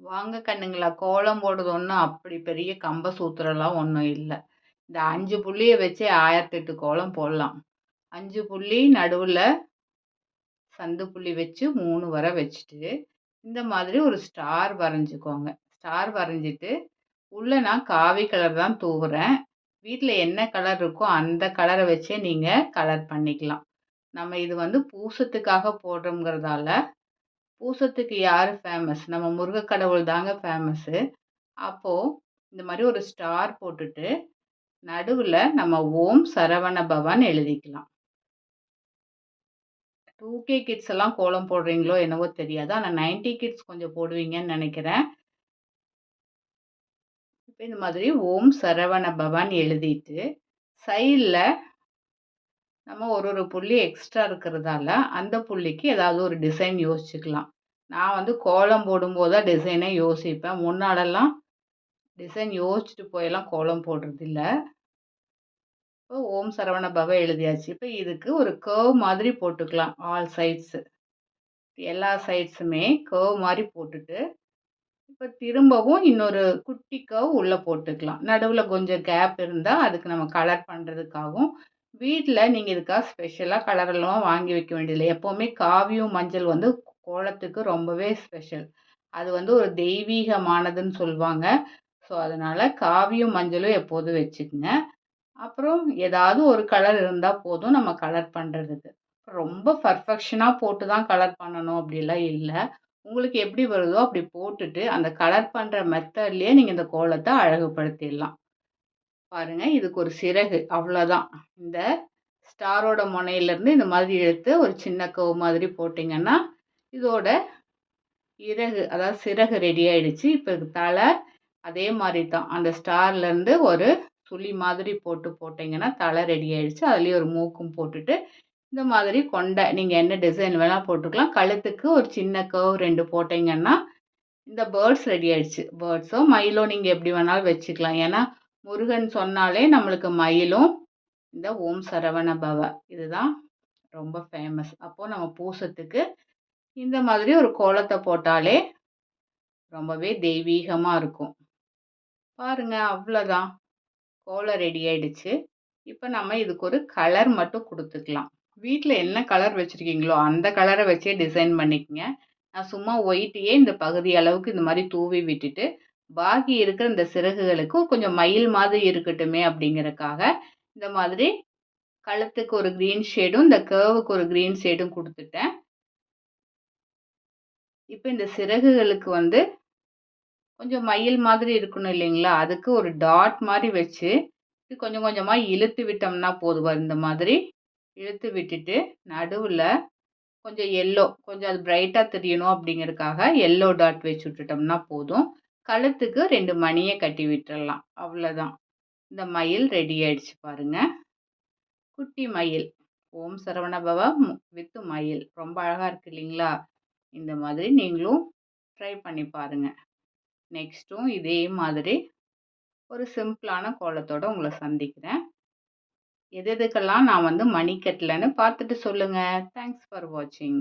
வாங்க கண்ணுங்களா? கோலம் போடுறது ஒன்றும் அப்படி பெரிய கம்ப சூத்திரம்லாம் ஒன்றும் இல்லை. இந்த அஞ்சு புள்ளியை வச்சே ஆயிரத்தெட்டு கோலம் போடலாம். அஞ்சு புள்ளி நடுவில் சந்து புள்ளி வச்சு மூணு வரை வச்சுட்டு இந்த மாதிரி ஒரு ஸ்டார் வரைஞ்சிக்கோங்க. ஸ்டார் வரைஞ்சிட்டு உள்ளே நான் காவி கலர் தான் தூவுறேன். வீட்டில் என்ன கலர் இருக்கோ அந்த கலரை வச்சே நீங்கள் கலர் பண்ணிக்கலாம். நம்ம இது வந்து பூசத்துக்காக போடுறோங்கிறதால பூசத்துக்கு யார் ஃபேமஸ் நம்ம முருகக்கடவுள் தாங்க ஃபேமஸ்ஸு அப்போது இந்த மாதிரி ஒரு ஸ்டார் போட்டுட்டு நடுவில் நம்ம ஓம் சரவண பவன் எழுதிக்கலாம். டூ கே கிட்ஸ் எல்லாம் கோலம் போடுறீங்களோ என்னவோ தெரியாது. ஆனால் நைன்டி கிட்ஸ் கொஞ்சம் போடுவீங்கன்னு நினைக்கிறேன். இப்போ இந்த மாதிரி ஓம் சரவண பவன் எழுதிட்டு சைடில் நம்ம ஒரு ஒரு புள்ளி எக்ஸ்ட்ரா இருக்கிறதால அந்த புள்ளிக்கு ஏதாவது ஒரு டிசைன் யோசிச்சுக்கலாம். நான் வந்து கோலம் போடும்போது தான் டிசைனே யோசிப்பேன். முன்னாடெல்லாம் டிசைன் யோசிச்சுட்டு போயெல்லாம் கோலம் போடுறதில்ல இப்போ ஓம் சரவண பவ எழுதியாச்சு. இப்போ இதுக்கு ஒரு கர்வ் மாதிரி போட்டுக்கலாம் ஆல் சைட்ஸு எல்லா சைட்ஸுமே கர்வ் மாதிரி போட்டுட்டு இப்போ திரும்பவும் இன்னொரு குட்டி கர்வ் உள்ளே போட்டுக்கலாம். நடுவில் கொஞ்சம் கேப் இருந்தால் அதுக்கு நம்ம கலர் பண்ணுறதுக்காகவும் வீட்டில் நீங்கள் இதுக்காக ஸ்பெஷலாக கலரெல்லாம் வாங்கி வைக்க வேண்டியதில்லை. எப்போவுமே காவியும் மஞ்சள் வந்து கோலத்துக்கு ரொம்பவே ஸ்பெஷல் அது வந்து ஒரு தெய்வீகமானதுன்னு சொல்லுவாங்க. ஸோ அதனால் காவியும் மஞ்சளும் எப்போதும் வச்சுக்கோங்க. அப்புறம் ஏதாவது ஒரு கலர் இருந்தால் போதும் நம்ம கலர் பண்ணுறதுக்கு ரொம்ப பர்ஃபெக்ஷனாக போட்டு தான் கலர் பண்ணணும் அப்படிலாம் இல்லை. உங்களுக்கு எப்படி வருதோ அப்படி போட்டுட்டு அந்த கலர் பண்ணுற மெத்தட்லேயே நீங்கள் இந்த கோலத்தை அழகுபடுத்திடலாம். பாருங்கள் இதுக்கு ஒரு சிறகு. அவ்வளோதான். இந்த ஸ்டாரோட முனையிலேருந்து இந்த மாதிரி எடுத்து ஒரு சின்ன கவு மாதிரி போட்டிங்கன்னா இதோட இறகு அதாவது சிறகு ரெடி ஆகிடுச்சு இப்போ தலை அதே மாதிரி தான். அந்த ஸ்டார்லேருந்து ஒரு சுழி மாதிரி போட்டு போட்டிங்கன்னா தலை ரெடி ஆகிடுச்சு அதுலேயும் ஒரு மூக்கும் போட்டுட்டு இந்த மாதிரி கொண்டை நீங்கள் என்ன டிசைன் வேணால் போட்டுக்கலாம். கழுத்துக்கு ஒரு சின்ன கவ் ரெண்டு போட்டிங்கன்னா இந்த பேர்ட்ஸ் ரெடி ஆகிடுச்சு பேர்ட்ஸோ மயிலோ நீங்கள் எப்படி வேணாலும் வச்சுக்கலாம். ஏன்னா முருகன் சொன்னாலே நம்மளுக்கு மயிலும் இந்த ஓம் சரவண பவ. இதுதான் ரொம்ப ஃபேமஸ் அப்போது நம்ம பூசத்துக்கு இந்த மாதிரி ஒரு கோலத்தை போட்டாலே ரொம்பவே தெய்வீகமாக இருக்கும். பாருங்கள் அவ்வளோதான் கோலம் ரெடி ஆயிடுச்சு. இப்போ நம்ம இதுக்கு ஒரு கலர் மட்டும் கொடுத்துக்கலாம். வீட்டில் என்ன கலர் வச்சுருக்கீங்களோ அந்த கலரை வச்சே டிசைன் பண்ணிக்கங்க. நான் சும்மா ஒயிட்டையே இந்த பகுதி அளவுக்கு இந்த மாதிரி தூவி விட்டுட்டு பாக்கி இருக்கிற இந்த சிறகுகளுக்கும் கொஞ்சம் மயில் மாதிரி இருக்கட்டுமே அப்படிங்கிறக்காக இந்த மாதிரி கழுத்துக்கு ஒரு க்ரீன் ஷேடும் இந்த கேர்வுக்கு ஒரு க்ரீன் ஷேடும் கொடுத்துட்டேன். இப்போ இந்த சிறகுகளுக்கு வந்து கொஞ்சம் மயில் மாதிரி இருக்கணும் இல்லைங்களா? அதுக்கு ஒரு டாட் மாதிரி வச்சு கொஞ்சம் கொஞ்சமாக இழுத்து விட்டோம்னா போதும். இந்த மாதிரி இழுத்து விட்டுட்டு நடுவில் கொஞ்சம் எல்லோ கொஞ்சம் அது பிரைட்டாக தெரியணும் அப்படிங்கிறதுக்காக எல்லோ டாட் வச்சு விட்டுட்டோம்னா போதும். கழுத்துக்கு ரெண்டு மணியை கட்டி விட்டுறலாம். அவ்வளோதான் இந்த மயில் ரெடி ஆயிடுச்சு பாருங்க. குட்டி மயில். ஓம் சரவணபவ வித்து மயில். ரொம்ப அழகாக இருக்கு இல்லைங்களா? இந்த மாதிரி நீங்களும் ட்ரை பண்ணி பாருங்கள் நெக்ஸ்ட்டும் இதே மாதிரி ஒரு சிம்பிளான கோலத்தோடு உங்களை சந்திக்கிறேன். எது எதுக்கெல்லாம் நான் வந்து மணி கட்டலைன்னு பார்த்துட்டு சொல்லுங்கள் தேங்க்ஸ் ஃபார் வாட்சிங்